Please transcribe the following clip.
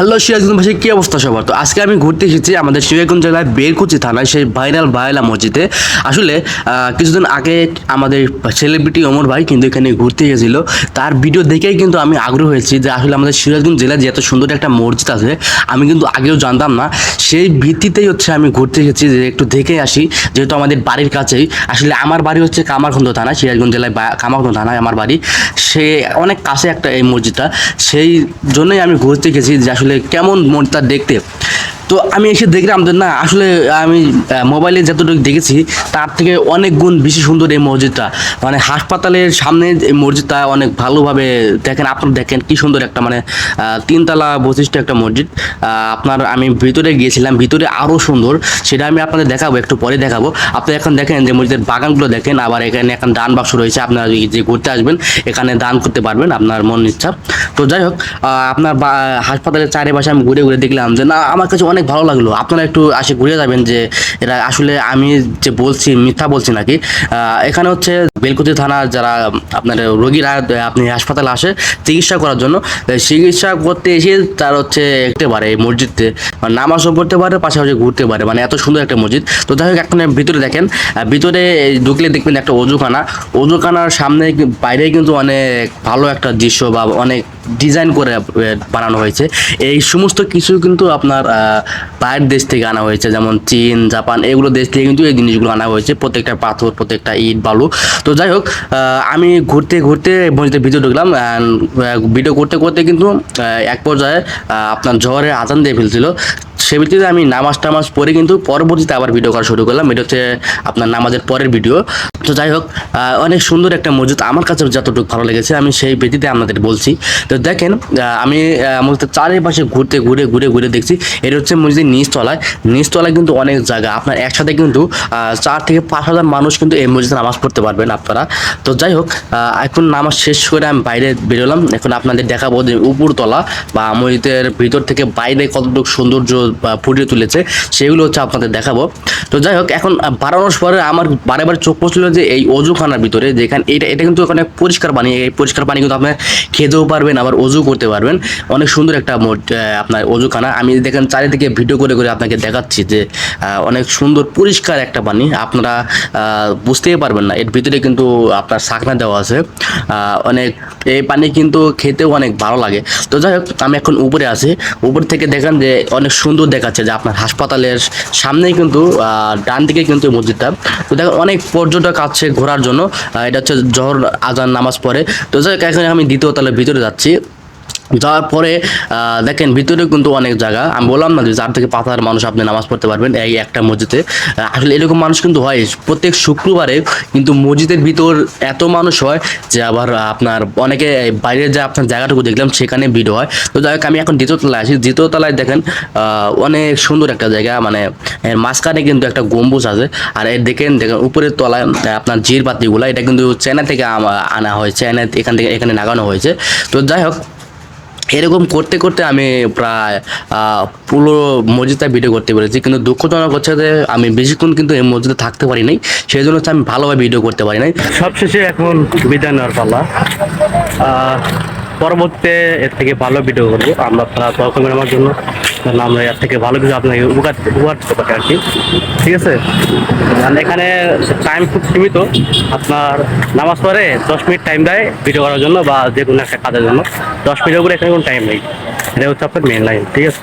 Hello Sirajganj ভাষী কী অবস্থা সবার? তো আজকে আমি ঘুরতে এসেছি আমাদের সিরাজগঞ্জ জেলায় বেরকুচি থানায় সেই ভাইরাল ভাইলা মসজিদে। আসলে কিছুদিন আগে আমাদের সেলিব্রিটি অমর ভাই কিন্তু এখানে ঘুরতে গেছিল। তার ভিডিও দেখেই কিন্তু আমি আগ্রহ হয়েছি যে আসলে আমাদের সিরাজগঞ্জ জেলায় যে এত সুন্দর একটা মসজিদ আছে, আমি কিন্তু আগেও জানতাম না। সেই ভিত্তিতেই হচ্ছে আমি ঘুরতে এসেছি, যে একটু দেখে আসি, যেহেতু আমাদের বাড়ির কাছেই। আসলে আমার বাড়ি হচ্ছে কামারখন্দ থানা, সিরাজগঞ্জ জেলায় কামারখন্দ থানায় আমার বাড়ি। সে অনেক কাছে একটা এই মসজিদটা। সেই জন্যই আমি ঘুরতে গেছি যে আসলে কেমন মনটা দেখতে? তো আমি এসে দেখলাম যে না, আসলে আমি মোবাইলে যতটুকু দেখেছি, তার থেকে অনেক গুণ বেশি সুন্দর এই মসজিদটা। মানে হাসপাতালের সামনে এই মসজিদটা অনেক ভালোভাবে দেখেন, আপনারা দেখেন কি সুন্দর একটা মানে তিনতলা বৈশিষ্ট্য একটা মসজিদ। আপনার আমি ভিতরে গিয়েছিলাম, ভিতরে আরও সুন্দর, সেটা আমি আপনাদের দেখাবো, একটু পরে দেখাবো। আপনি এখন দেখেন যে মসজিদের বাগানগুলো দেখেন, আবার এখানে এখন দান বাক্স রয়েছে, আপনারা যে ঘুরতে আসবেন, এখানে দান করতে পারবেন আপনার মন ইচ্ছা। তো যাই হোক আপনার হাসপাতালের চারিপাশে আমি ঘুরে ঘুরে দেখলাম যে না, আমার কাছে অনেক ভালো লাগল। আপনারা একটু আসে ঘুরে যাবেন যে এটা আসলে আমি যে বলছি, মিথ্যা বলছি নাকি এখানে হচ্ছে বেলকুচি থানা যারা আপনার রোগীরা আপনি হাসপাতালে আসে চিকিৎসা করার জন্য চিকিৎসা করতে এসে তার হচ্ছে দেখতে পারে এই মসজিদে মানে নামাজও পড়তে পারে, পাশাপাশি ঘুরতে পারে মানে এত সুন্দর একটা মসজিদ। তো যাই হোক, এখন ভিতরে দেখেন ভিতরে ঢুকলে দেখবেন একটা অজুখানা। অজুখানার সামনে বাইরে কিন্তু অনেক ভালো একটা দৃশ্য বা অনেক ডিজাইন করে বানানো হয়েছে। এই সমস্ত কিছু কিন্তু আপনার বাইরের দেশ থেকে আনা হয়েছে, যেমন চীন, জাপান, এগুলো দেশ থেকে কিন্তু এই জিনিসগুলো আনা হয়েছে। প্রত্যেকটা পাথর, প্রত্যেকটা ইট, বালু। তো যাই হোক আমি ঘুরতে ঘুরতে মসজিদের ভিডিও ঢুকলাম ভিডিও করতে করতে কিন্তু এক পর্যায়ে আপনার ঝড়ের আজান দিয়ে ফেলছিল। সে ভিত্তিতে আমি নামাজ টামাজ পরে কিন্তু পরবর্তীতে আবার ভিডিও করা শুরু করলাম। এটা হচ্ছে আপনার নামাজের পরের ভিডিও তো যাই হোক অনেক সুন্দর একটা মসজিদ। আমার কাছে যতটুকু ভালো লেগেছে, আমি সেই ভিত্তিতে আপনাদের বলছি। তো দেখেন আমি মসজিদের চারিপাশে ঘুরতে, ঘুরে ঘুরে ঘুরে দেখছি। এটা হচ্ছে মসজিদের নিচতলায়। নিচতলায় কিন্তু অনেক জায়গা। আপনার একসাথে কিন্তু চার থেকে পাঁচ হাজার মানুষ কিন্তু এই মসজিদে নামাজ পড়তে পারবেন আপনারা। তো যাই হোক এখন নামাজ শেষ করে আমি বাইরে বেরোলাম। এখন আপনাদের দেখাবো যে উপরতলা বা মসজিদের ভিতর থেকে বাইরে কতটুকু সৌন্দর্য ফুটিয়ে তুলেছে, সেগুলো হচ্ছে আপনাদের দেখাবো। তো যাই হোক, এখন বাড়ানোর পরে আমার বারে বারে চোখ পড়ছিল যে এই অজুখানার ভিতরে, যেখানে এটা এটা কিন্তু অনেক পরিষ্কার পানি এই পরিষ্কার পানি কিন্তু আপনি খেতেও পারবেন, আবার অজু করতে পারবেন। অনেক সুন্দর একটা আপনার অজুখানা। আমি দেখেন চারিদিকে ভিডিও করে করে আপনাকে দেখাচ্ছি যে অনেক সুন্দর পরিষ্কার একটা পানি। আপনারা বুঝতেই পারবেন না, এর ভিতরে কিন্তু আপনার শাকনা দেওয়া আছে। অনেক, এই পানি কিন্তু খেতেও অনেক ভালো লাগে। তো যাই হোক, আমি এখন উপরে আছি। উপর থেকে দেখেন যে অনেক সুন্দর দেখাচ্ছে যে আপনার হাসপাতালের সামনেই কিন্তু ডান দিকে কিন্তু মসজিদটা। তো দেখেন অনেক পর্যটক আছে ঘোরার জন্য। এটা হচ্ছে জহর আজান নামাজ পড়ে। তো এখন আমি দ্বিতীয় তালে ভিতরে যাচ্ছি। যাওয়ার পরে দেখেন ভিতরে কিন্তু অনেক জায়গা। আমি বললাম না যে চার থেকে পাঁচ হাজার মানুষ আপনি নামাজ পড়তে পারবেন এই একটা মসজিদে। আসলে এরকম মানুষ কিন্তু হয়। প্রত্যেক শুক্রবারে কিন্তু মসজিদের ভিতর এত মানুষ হয় যে আবার আপনার অনেকে এই বাইরের যে আপনার জায়গাটুকু দেখলাম, সেখানে ভিড় হয়। তো যাই হোক, আমি এখন দ্বিতীয় তলায় আসি। দ্বিতীয় তলায় দেখেন অনেক সুন্দর একটা জায়গা। মানে এর মাঝখানে কিন্তু একটা গম্বুজ আছে। আর এর দেখেন দেখেন উপরের তলায় আপনার জির পাতিগুলো এটা কিন্তু চায়না থেকে আনা হয় চায়না এখান থেকে এখানে লাগানো হয়েছে। তো যাই হোক এরকম করতে করতে আমি প্রায় পুরো মসজিদটা ভিডিও করতে পেরেছি। কিন্তু দুঃখজনক হচ্ছে যে আমি বেশিক্ষণ কিন্তু এই মসজিদে থাকতে পারি নাই। সেই জন্য হচ্ছে আমি ভালোভাবে ভিডিও করতে পারি নাই। সবশেষে এখন বিদায় নেওয়ার পাল্লা পরবর্তীতে এর থেকে ভালো ভিডিও করব। আমরা আপনারা তখন আমার জন্য। কারণ আমরা এর থেকে ভালো কিছু আপনাকে উপকার উপকার দিতে পারি আর কি। ঠিক আছে? আর এখানে টাইম খুব সীমিত। আপনার নামাজ পড়ে দশ মিনিট টাইম দেয় ভিডিও করার জন্য বা যে কোনো একটা কাজের জন্য। দশ মিনিটের উপরে এখানে কোনো টাইম নেই। এটা হচ্ছে আপনার মেন লাইন ঠিক আছে?